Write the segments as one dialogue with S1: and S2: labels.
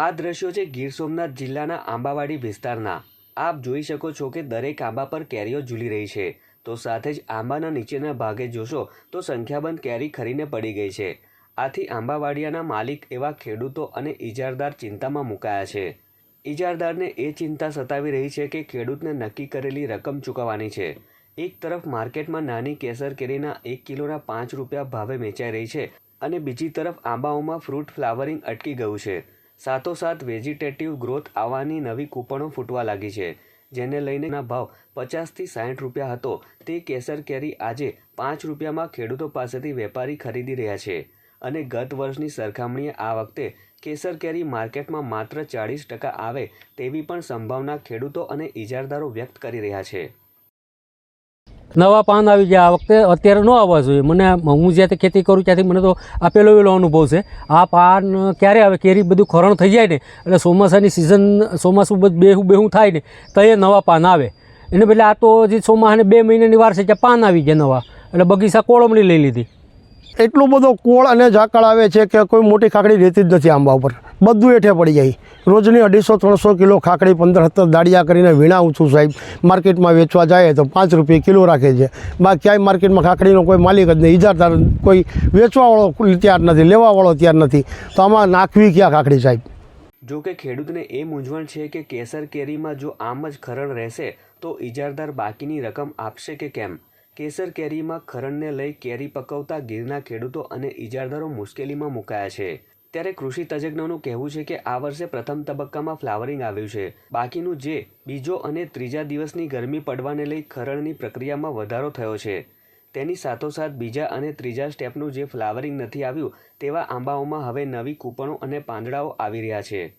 S1: આ દ્રશ્યો છે ગીર સોમનાથ જિલ્લાના આંબાવાડી વિસ્તારના. આપ જોઈ શકો છો કે દરેક આંબા પર કેરીઓ ઝૂલી રહી છે. તો સાથે જ આંબાના નીચેના ભાગે જોશો તો સંખ્યાબંધ કેરી ખરીને પડી ગઈ છે. આથી આંબાવાડિયાના માલિક એવા ખેડૂતો અને ઇજારદાર ચિંતામાં મુકાયા છે. ઇજારદારને એ ચિંતા સતાવી રહી છે કે ખેડૂતને નક્કી કરેલી રકમ ચૂકવવાની છે. એક તરફ માર્કેટમાં નાની કેસર કેરીના એક કિલોના પાંચ રૂપિયા ભાવે વેચાઈ રહી છે અને બીજી તરફ આંબાઓમાં ફ્રૂટ ફ્લાવરિંગ અટકી ગયું છે. સાથોસાથ વેજીટેટિવ ગ્રોથ આવવાની નવી કૂપણો ફૂટવા લાગી છે, જેને લઈને ભાવ પચાસથી સાઠ રૂપિયા હતો. તે કેસર કેરી આજે પાંચ રૂપિયામાં ખેડૂતો પાસેથી વેપારી ખરીદી રહ્યા છે અને ગત વર્ષની સરખામણીએ આ વખતે કેસર કેરી માર્કેટમાં માત્ર ચાળીસ ટકા આવે તેવી પણ સંભાવના ખેડૂતો અને ઇજારદારો વ્યક્ત કરી રહ્યા છે.
S2: નવા પાન આવી ગયા આ વખતે, અત્યારે ન આવવા જોઈએ. મને હું જ્યાંથી ખેતી કરું ત્યાંથી મને તો આ પહેલો વહેલો અનુભવ છે. આ પાન ક્યારે આવે, કેરી બધું ખરણ થઈ જાય ને, એટલે ચોમાસાની સિઝન ચોમાસું બધું બેહું બેહું થાય ને, તો એ નવા પાન આવે. એને બદલે આ તો હજી ચોમાસાને બે મહિનાની વાર છે ત્યાં પાન આવી ગયા નવા. એટલે બગીચા કોળમણી લઈ લીધી.
S3: એટલો બધો કોળ અને ઝાકળ આવે છે કે કોઈ મોટી ખાકડી રહેતી જ નથી આંબા ઉપર. બધું હેઠે પડી જાય. રોજની અઢીસો, ત્રણસો કિલો ખાકડી પંદર, સત્તર દાડિયા કરીને વીણાવું છું સાહેબ. માર્કેટમાં વેચવા જાય તો પાંચ રૂપિયા કિલો રાખે છે. બાકી ક્યાંય માર્કેટમાં ખાકડીનો કોઈ માલિક જ નહીં. ઇજારદાર કોઈ વેચવાવાળો તૈયાર નથી, લેવાવાળો તૈયાર નથી. તો આમાં નાખવી ક્યાં ખાકડી સાહેબ?
S1: જો કે ખેડૂતને એ મૂંઝવણ છે કે કેસર કેરીમાં જો આમ જ ખરણ રહેશે, તો ઇજારદાર બાકીની રકમ આપશે કે કેમ? કેસર કેરીમાં ખરણને લઈ કેરી પકવતા ગીરના ખેડૂતો અને ઇજારદારો મુશ્કેલીમાં મુકાયા છે. ત્યારે કૃષિ તજજ્ઞોનું કહેવું છે કે આ વર્ષે પ્રથમ તબક્કામાં ફ્લાવરિંગ આવ્યું છે. બાકીનું જે બીજો અને ત્રીજા દિવસની ગરમી પડવાને લઈ ખરણની પ્રક્રિયામાં વધારો થયો છે. તેની સાથોસાથ બીજા અને ત્રીજા સ્ટેપનું જે ફ્લાવરિંગ નથી આવ્યું, તેવા આંબાઓમાં હવે નવી કૂપણો અને પાંદડાઓ આવી રહ્યા છે.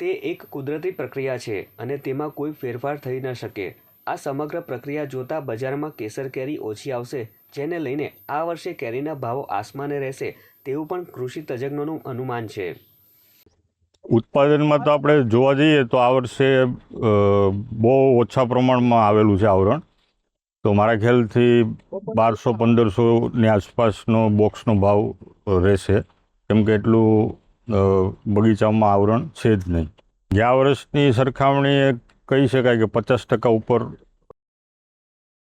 S1: તે એક કુદરતી પ્રક્રિયા છે અને તેમાં કોઈ ફેરફાર થઈ ન શકે. આ સમગ્ર પ્રક્રિયા જોતા બજારમાં કેસર કેરી ઓછી આવશે, જેને લઈને આ વર્ષે કેરીના ભાવો આસમાને રહેશે તેવું પણ કૃષિ તજજ્ઞોનું અનુમાન છે.
S4: ઉત્પાદનમાં તો આપણે જોવા જઈએ તો આ વર્ષે બહુ ઓછા પ્રમાણમાં આવેલું છે આવરણ. તો મારા ખ્યાલથી બારસો પંદરસોની આસપાસનો બોક્સનો ભાવ રહેશે. કેમ કે એટલું બગીચામાં આવરણ છે જ નહીં. ગયા વર્ષની સરખામણીએ કહી શકાય કે પચાસ ટકા ઉપર